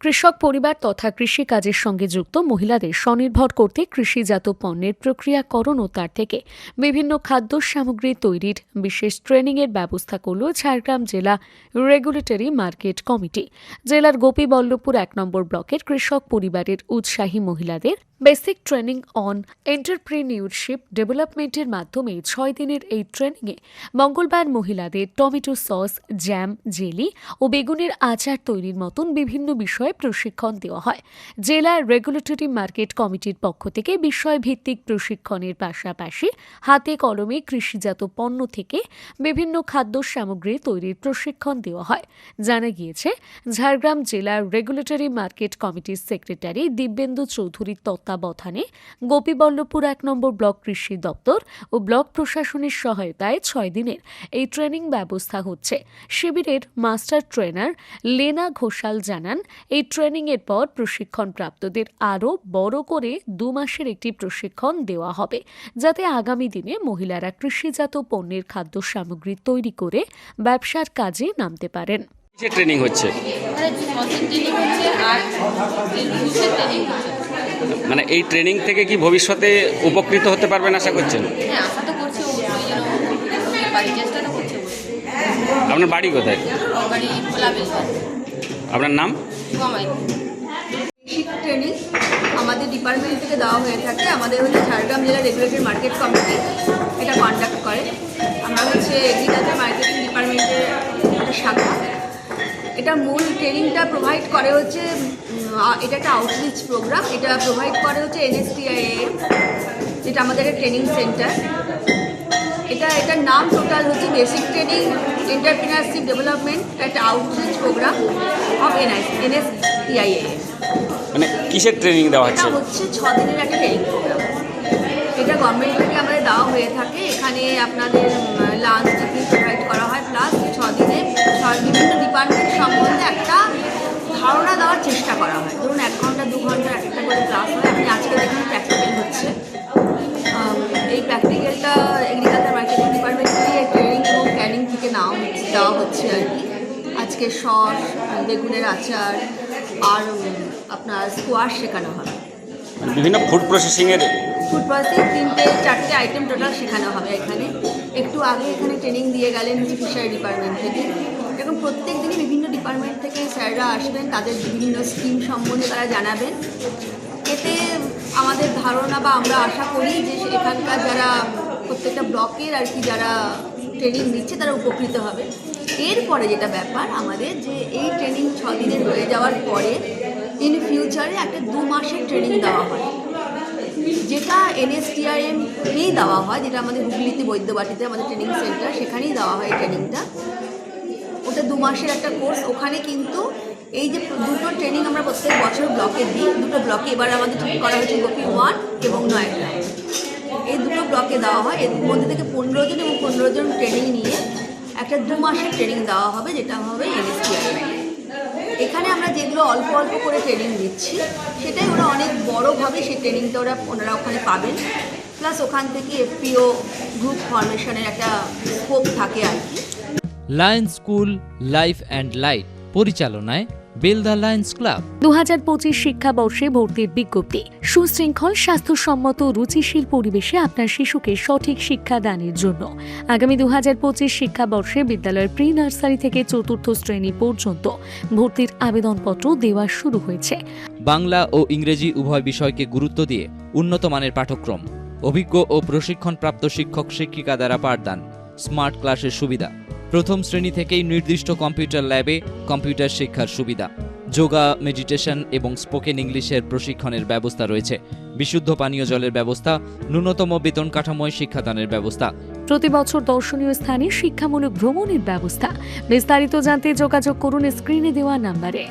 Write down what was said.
কৃষক পরিবার তথা কৃষিকাজের সঙ্গে যুক্ত মহিলাদের স্বনির্ভর করতে কৃষিজাত পণ্যের প্রক্রিয়াকরণ ও তার থেকে বিভিন্ন খাদ্য সামগ্রী তৈরির বিশেষ ট্রেনিংয়ের ব্যবস্থা করল ঝাড়গ্রাম জেলা রেগুলেটরি মার্কেট কমিটি। জেলার গোপীবল্লভপুর এক নম্বর ব্লকের কৃষক পরিবারের উৎসাহী মহিলাদের বেসিক ট্রেনিং অন এন্টারপ্রেনিউরশিপ ডেভেলপমেন্টের মাধ্যমে ছয় দিনের এই ট্রেনিংয়ে মঙ্গলবার মহিলাদের টমেটো সস, জ্যাম, জেলি ও বেগুনের আচার তৈরির মতন বিভিন্ন বিষয়ে প্রশিক্ষণ দেওয়া হয়। জেলা রেগুলেটরি মার্কেট কমিটির পক্ষ থেকে বিষয়ভিত্তিক প্রশিক্ষণের পাশাপাশি হাতে কলমে কৃষিজাত পণ্য থেকে বিভিন্ন খাদ্য সামগ্রী তৈরির প্রশিক্ষণ দেওয়া হয়। জানা গিয়েছে, ঝাড়গ্রাম জেলার রেগুলেটরি মার্কেট কমিটির সেক্রেটারি দিব্যেন্দু চৌধুরীর তত্ত্বাবধানে গোপীবল্লভপুর এক নম্বর ব্লক কৃষি দপ্তর ও ব্লক প্রশাসনের সহায়তায় ছয় দিনের এই ট্রেনিং ব্যবস্থা হচ্ছে। শিবিরের মাস্টার ট্রেনার লেনা ঘোষাল জানান এই ট্রেনিংয়ের পর প্রশিক্ষণপ্রাপ্তদের আরও বড় করে দু মাসের একটি প্রশিক্ষণ দেওয়া হবে যাতে আগামী দিনে মহিলারা কৃষিজাত পণ্যের খাদ্য সামগ্রী তৈরি করে ব্যবসার কাজে নামতে পারেন। ট্রেনিং হচ্ছে? মানে মানে এই ট্রেনিং থেকে কি ভবিষ্যতে উপকৃত হতে পারবেন আশা করছেন? হ্যাঁ আপনার বাড়ি কোথায়? আপনার নাম? ট্রেনিং আমাদের ডিপার্টমেন্ট থেকে দেওয়া হয়ে থাকে। আমাদের হচ্ছে ঝাড়গ্রাম জেলা রেগুলেটরি মার্কেট কমিটি এটা কন্ডাক্ট করে। আমরা হচ্ছে এগ্রিকালচার মার্কেটিং ডিপার্টমেন্টের একটা শাখা। এটা মূল ট্রেনিংটা প্রোভাইড করে হচ্ছে এটা একটা আউটরিচ প্রোগ্রাম এটা প্রোভাইড করে হচ্ছে এনএসটিআইএ যেটা আমাদের ট্রেনিং সেন্টার এটা এটার নাম টোটাল হচ্ছে বেসিক ট্রেনিং এন্টারপ্রিনারশিপ ডেভেলপমেন্ট একটা outreach programme of NIS NSTIA মানে কিসের ট্রেনিং দেওয়া হচ্ছে? হচ্ছে ছ দিনের একটা ট্রেনিং প্রোগ্রাম এটা গভর্নমেন্ট থেকে আমাদের দেওয়া হয়ে থাকে। এখানে আপনাদের লাঞ্চ টিফিন প্রোভাইড করা হয় প্লাস ছ দিনে বিভিন্ন ডিপার্টমেন্ট সম্বন্ধে একটা ধারণা দেওয়ার চেষ্টা করা হয়। ধরুন এক ঘণ্টা দু ঘণ্টা একটা করে ক্লাস হয়। আপনি আজকে দেখুন প্র্যাকটিক্যাল হচ্ছে। আজকে সস বেগুনের আচার আর আপনার স্কোয়াশ শেখানো হবে। বিভিন্ন ফুড প্রসেসিংয়ের ফুড প্রসেসিং তিনটে চারটে আইটেম টোটাল শেখানো হবে এখানে। একটু আগে এখানে ট্রেনিং দিয়ে গেলেন হচ্ছে ফিশারি ডিপার্টমেন্ট থেকে। এরকম প্রত্যেক দিনই বিভিন্ন ডিপার্টমেন্ট থেকে স্যাররা আসবেন তাদের বিভিন্ন স্কিম সম্বন্ধে তারা জানাবেন। এতে আমাদের ধারণা বা আমরা আশা করি যে এখানকার যারা প্রত্যেকটা ব্লকের আর কি যারা ট্রেনিং দিচ্ছে তারা উপকৃত হবে। এরপরে যেটা ব্যাপার, আমাদের যে এই ট্রেনিং ছ দিনের হয়ে যাওয়ার পরে ইন ফিউচারে একটা দু মাসের ট্রেনিং দেওয়া হয়। যেটা এনএসটিআরএম এই দেওয়া হয়, যেটা আমাদের হুগলিতে, বৈদ্যবাটিতে আমাদের ট্রেনিং সেন্টার সেখানেই দেওয়া হয় ট্রেনিংটা ওটা দু মাসের একটা কোর্স ওখানে কিন্তু এই যে দুটো ট্রেনিং আমরা প্রত্যেক বছর ব্লকে দিই। দুটো ব্লকে এবার আমাদের ঠিক করা হয়েছে গোপী ওয়ান এবং নয়টা। এই দুটো ব্লকে দেওয়া হয়। এর মধ্যে থেকে পনেরো জন এবং পনেরো জন ট্রেনিং নিয়ে একটা দু মাসের ট্রেনিং দেওয়া হবে, যেটা হবে এনএসটিআই এখানে আমরা যেগুলো অল্প অল্প করে ট্রেনিং দিচ্ছি, সেটাই ওরা অনেক বড়োভাবে সেই ট্রেনিংটা ওরা, ওনারা ওখানে পাবেন। প্লাস ওখান থেকে এফপিও গ্রুপ ফর্মেশনের একটা স্কোপ থাকে আর কি। Lion school life and light পরিচালনায় বেলদা লায়ন্স ক্লাব দু হাজার পঁচিশ শিক্ষাবর্ষে ভর্তির বিজ্ঞপ্তি। সুশৃঙ্খল স্বাস্থ্যসম্মত রুচিশীল পরিবেশে আপনার শিশুকে সঠিক শিক্ষা দানের জন্য। আগামী দু হাজার পঁচিশ শিক্ষাবর্ষে বিদ্যালয়ের প্রি নার্সারি থেকে চতুর্থ শ্রেণি পর্যন্ত ভর্তির আবেদনপত্র দেওয়া শুরু হয়েছে। বাংলা ও ইংরেজি উভয় বিষয়কে গুরুত্ব দিয়ে উন্নত মানের পাঠ্যক্রম অভিজ্ঞ ও প্রশিক্ষণপ্রাপ্ত শিক্ষক শিক্ষিকা দ্বারা পাঠদান স্মার্ট ক্লাসের সুবিধা। প্রথম শ্রেণি থেকেই নির্দিষ্ট কম্পিউটার ল্যাবে কম্পিউটার শিক্ষার সুবিধা। যোগা, মেডিটেশন এবং স্পোকেন ইংলিশের প্রশিক্ষণের ব্যবস্থা রয়েছে। বিশুদ্ধ পানীয় জলের ব্যবস্থা, ন্যূনতম বেতন কাঠাময় শিক্ষাদানের ব্যবস্থা। প্রতি বছর দর্শনীয় স্থানে শিক্ষামূলক ভ্রমণের ব্যবস্থা। বিস্তারিত জানতে যোগাযোগ করুন স্ক্রিনে দেওয়া নাম্বারে।